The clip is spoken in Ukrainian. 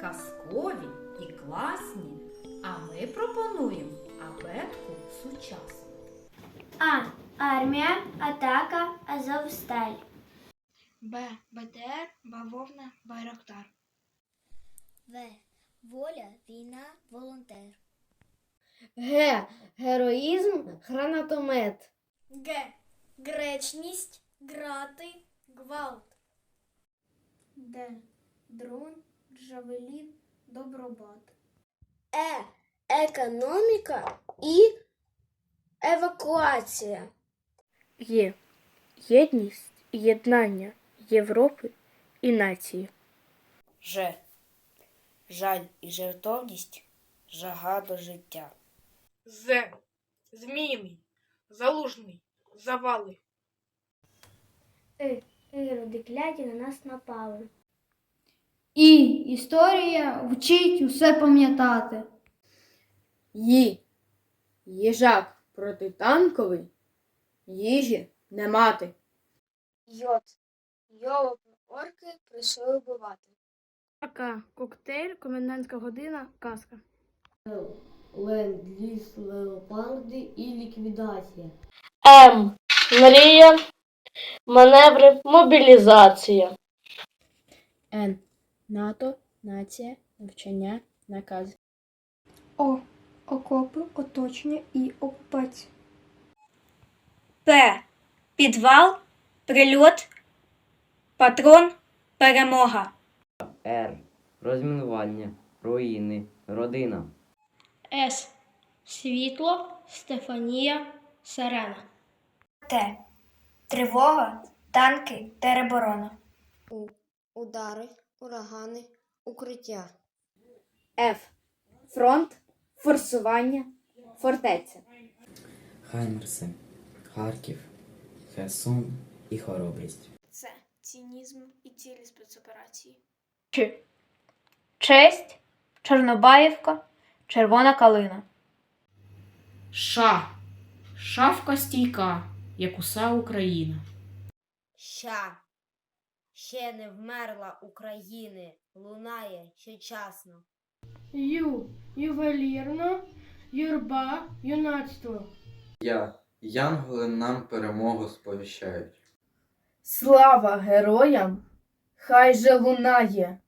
казкові і класні. А ми пропонуємо абетку сучасну. А. Армія, атака, Азовсталь. Б. БТР, бавовна, Байрактар. В. Воля, війна, волонтер. Г. Героїзм, гранатомет. Г. Гречність, грати, гвалт. Д. Дрон, джавелін, добробат. Е. Економіка і евакуація. Є єдність і єднання Європи і нації. Ж. Жаль і жертовність, жага до життя. З. Зміїний, залужний, завали. И. Іроди кляті на нас напали. І історія вчить усе пам'ятати. Ї. Їжак протитанковий. Їжі не мати. Йод. Йолопи орки прийшли вбивати. Ака, коктейль, комендантська година, казка. Ленд-ліз, леопарди і ліквідація. М. Мрія, маневри, мобілізація. Н. НАТО, нація, навчання, наказ. О. Окопи, оточення і окупація. П. Підвал, прильот, патрон, перемога. Р. Розмінування, руїни, родина. С. Світло, Стефанія, Сирена. Т. Тривога, танки, тероборона. У. Удари, урагани, укриття. Ф. Фронт, форсування, фортеця. Хаймерси, Харків, Херсон і хоробрість. Це цинізм і цілі спецоперації. Ч. Честь, Чорнобаївка, Червона калина. Ша. Шавка стійка, як уса Україна. Ща. Ще не вмерла України, лунає щочасно. Ю. Ювелірно, юрба, юнацтво. Я. Янголи нам перемогу сповіщають. Слава героям! Хай же лунає!